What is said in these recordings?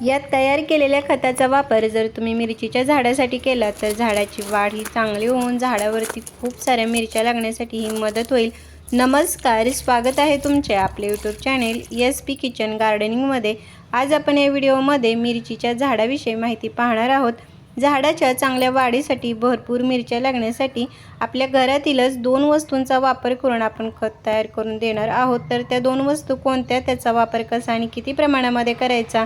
यात तयार केलेल्या खताचा वापर जर तुम्ही मिरचीच्या झाडासाठी केला तर झाडाची वाढ ही चांगली होऊन झाडावरती खूप साऱ्या मिरच्या लागण्यासाठी ही मदत होईल. नमस्कार स्वागत आहे तुमचे आपले YouTube channel S P kitchen गार्डनिंगमध्ये आज आपण या व्हिडिओमध्ये मिरचीच्या झाडाविषयी माहिती पाहणार आहोत. झाडाच्या चांगल्या वाढीसाठी भरपूर मिरच्या लागण्यासाठी आपल्या घरातीलच दोन वस्तूंचा वापर करून आपण खत तयार करून देणार आहोत. तर त्या दोन वस्तू कोणत्या त्याचा वापर कसा आणि किती प्रमाणामध्ये करायचा?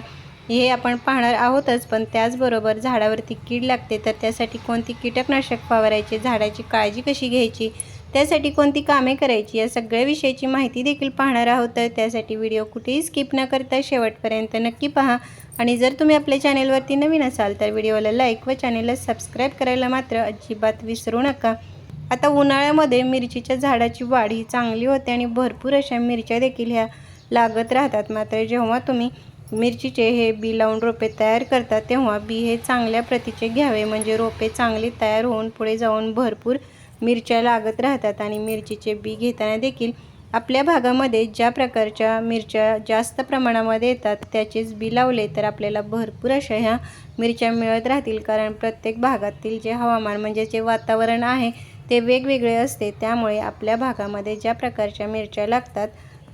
हे आपण पाहणार आहोतच पण त्याचबरोबर झाडावरती कीड लागते तर त्यासाठी कोणती कीटकनाशक फवारायचे झाडाची काळजी कशी घ्यायची त्यासाठी कोणती कामे करायची या सगळ्या विषयाची माहिती देखील पाहणार आहोत. तर त्यासाठी व्हिडिओ कुठेही स्किप न करता शेवटपर्यंत नक्की पहा. आणि जर तुम्ही आपल्या चॅनेलवरती नवीन असाल तर व्हिडिओला लाईक व चॅनेलला सबस्क्राईब करायला मात्र अजिबात विसरू नका. आता उन्हाळ्यामध्ये मिरचीच्या झाडाची वाढ ही चांगली होते आणि भरपूर अशा मिरच्या देखील ह्या लागत राहतात. मात्र जेव्हा तुम्ही मिरचीचे हे बी लावून रोपे तयार करतात तेव्हा बी हे चांगल्या प्रतीचे घ्यावे. म्हणजे रोपे चांगली तयार होऊन पुढे जाऊन भरपूर मिरच्या लागत राहतात आणि मिरचीचे बी घेताना देखील आपल्या भागामध्ये ज्या प्रकारच्या मिरच्या जास्त प्रमाणामध्ये येतात त्याचेच बी लावले तर आपल्याला भरपूर अशा ह्या मिरच्या मिळत राहतील. कारण प्रत्येक भागातील जे हवामान म्हणजे जे वातावरण आहे ते वेगवेगळे असते. त्यामुळे आपल्या भागामध्ये ज्या प्रकारच्या मिरच्या लागतात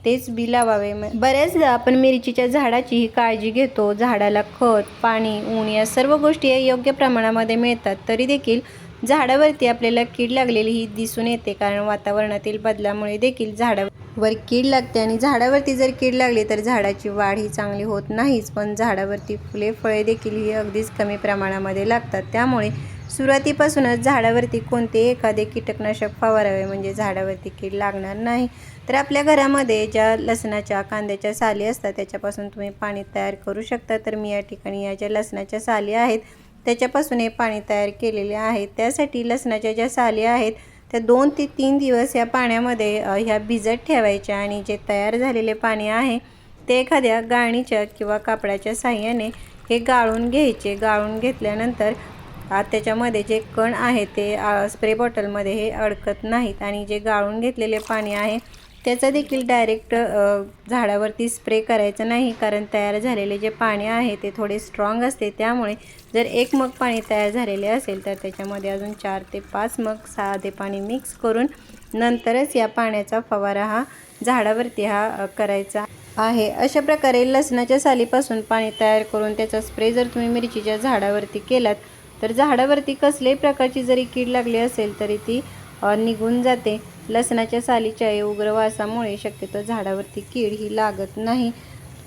तेच बी लावावे. बऱ्याचदा आपण मिरचीच्या झाडाची ही काळजी घेतो. झाडाला खत पाणी ऊन या सर्व गोष्टी योग्य प्रमाणामध्ये मिळतात. तरी देखील झाडावरती आपल्याला कीड लागलेली ही दिसून येते. कारण वातावरणातील बदलामुळे देखील झाडावर कीड लागते आणि झाडावरती जर कीड लागली तर झाडाची वाढ ही चांगली होत नाहीच. पण झाडावरती फुले फळे देखील ही अगदीच कमी प्रमाणामध्ये लागतात. त्यामुळे सुरुवातीपासूनच झाडावरती कोणते एखादे कीटकनाशक फवारावे म्हणजे झाडावरती कीड लागणार नाही. तर आपल्या घरामध्ये ज्या लसणाच्या कांद्याच्या साली असतात त्याच्यापासून तुम्ही पाणी तयार करू शकता. तर मी या ठिकाणी या ज्या लसणाच्या साली आहेत त्याच्यापासून हे पाणी तयार केलेले आहे. त्यासाठी लसणाच्या ज्या साली आहेत त्या दोन ते तीन दिवस या पाण्यामध्ये ह्या भिजत ठेवायच्या आणि जे तयार झालेले पाणी आहे ते एखाद्या गाळणीच्या किंवा कापडाच्या साह्याने हे गाळून घ्यायचे. गाळून घेतल्यानंतर त्याच्यामध्ये जे कण आहे ते स्प्रे बॉटलमध्ये हे अडकत नाहीत आणि जे गाळून घेतलेले पाणी आहे त्याचा देखील डायरेक्ट झाडावरती स्प्रे करायचं नाही कारण तयार झालेले जे पाणी आहे ते थोडे स्ट्रॉंग असते. त्यामुळे जर एक मग पाणी तयार झालेले असेल तर त्याच्यामध्ये अजून चार ते पाच मग साधे पाणी मिक्स करून नंतरच या पाण्याचा फवारा हा झाडावरती हा करायचा आहे. अशा प्रकारे लसणाच्या सालीपासून पाणी तयार करून त्याचा स्प्रे जर तुम्ही मिरचीच्या झाडावरती केलात तर झाडावरती कसल्याही प्रकारची जरी कीड लागली असेल तरी ती निघून जाते. लसणाच्या सालीच्या उग्र वासामुळे शक्यतो झाडावरती कीड ही लागत नाही.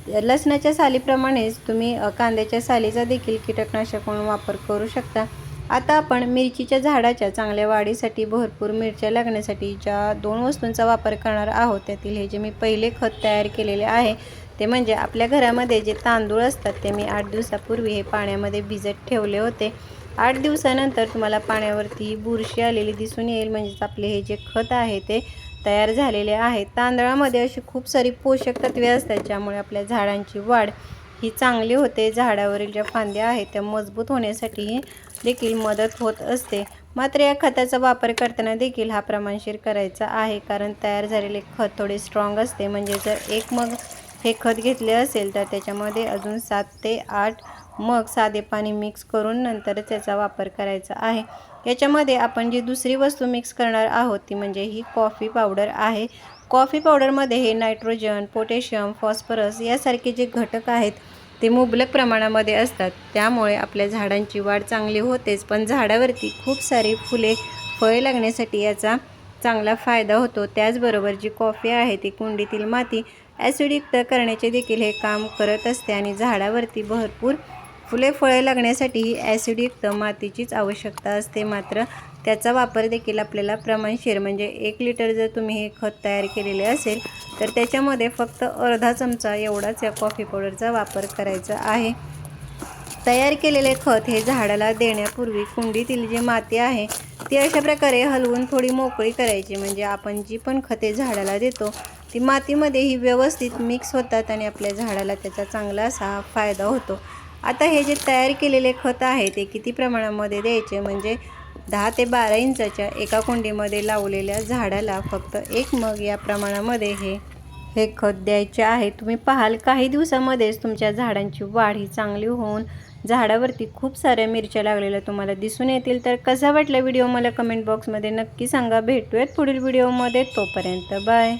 लसणाच्या सालीप्रमाणेच तुम्ही कांद्याच्या सालीचा देखील कीटकनाशक म्हणून वापर करू शकता. आता आपण मिरचीच्या झाडाच्या चांगल्या वाढीसाठी भरपूर मिरच्या लागण्यासाठी ज्या दोन वस्तूंचा वापर करणार आहोत त्यातील हे जे मी पहिले खत तयार केलेले आहे ते म्हणजे आपल्या घरामध्ये जे तांदूळ असतात ते मी आठ दिवसापूर्वी हे पाण्यामध्ये भिजत ठेवले होते. आठ दिवसानंतर तुम्हाला पाण्यावरती बुरशी आलेली दिसून येईल. म्हणजेच आपले हे जे खत आहे ते तयार झालेले आहे. तांदळामध्ये अशी खूप सारी पोषक तत्वे असतात ज्यामुळे आपल्या झाडांची वाढ ही चांगली होते. झाडावरील ज्या फांद्या आहेत त्या मजबूत होण्यासाठीही देखील मदत होत असते. मात्र या खताचा वापर करताना देखील हा प्रमाणशीर करायचा आहे कारण तयार झालेले खत थोडे स्ट्रॉंग असते. म्हणजे जर एक मग हे खत घेतले असेल तर त्याच्यामध्ये अजून सात ते आठ मग साधे पाणी मिक्स करून नंतरच त्याचा वापर करायचा आहे. याच्यामध्ये आपण जी दुसरी वस्तू मिक्स करणार आहोत ती म्हणजे ही कॉफी पावडर आहे. कॉफी पावडरमध्ये हे नायट्रोजन पोटॅशियम फॉस्फरस यासारखे जे घटक आहेत ते मुबलक प्रमाणामध्ये असतात. त्यामुळे आपल्या झाडांची वाढ चांगली होतेच पण झाडावरती खूप सारी फुले फळे लागण्यासाठी याचा चांगला फायदा होतो. त्याचबरोबर जी कॉफी आहे ती कुंडीतील माती ॲसिडयुक्त करण्याचे देखील हे काम करत असते आणि झाडावरती भरपूर फुले फळे लागण्यासाठी ॲसिडयुक्त मातीचीच आवश्यकता असते. मात्र त्याचा वापर देखील आपल्याला प्रमाणशीर म्हणजे एक लिटर जर तुम्ही हे खत तयार केलेले असेल तर त्याच्यामध्ये फक्त अर्धा चमचा एवढाच या कॉफी पावडरचा वापर करायचा आहे. तयार केलेले खत हे झाडाला देण्यापूर्वी कुंडीतील जी माती आहे ती अशा प्रकारे हलवून थोडी मोकळी करायची. म्हणजे आपण जी पण खते झाडाला देतो ती मातीमध्ये ही व्यवस्थित मिक्स होतात आणि आपल्या झाडाला त्याचा चांगला असा फायदा होतो. आता हे जे तयार केलेले खत आहे ते किती प्रमाणामध्ये द्यायचे? म्हणजे दहा ते बारा इंचाच्या एका कुंडीमध्ये लावलेल्या झाडाला फक्त एक मग या प्रमाणामध्ये हे हे खत द्यायचे आहे. तुम्ही पाहाल काही दिवसामध्येच तुमच्या झाडांची वाढ ही चांगली होऊन झाडावरती खूप साऱ्या मिरच्या लागलेल्या तुम्हाला दिसून येतील. तर कसा वाटला व्हिडिओ? मला कमेंट बॉक्समध्ये नक्की सांगा. भेटूयात पुढील व्हिडिओमध्ये. तोपर्यंत बाय.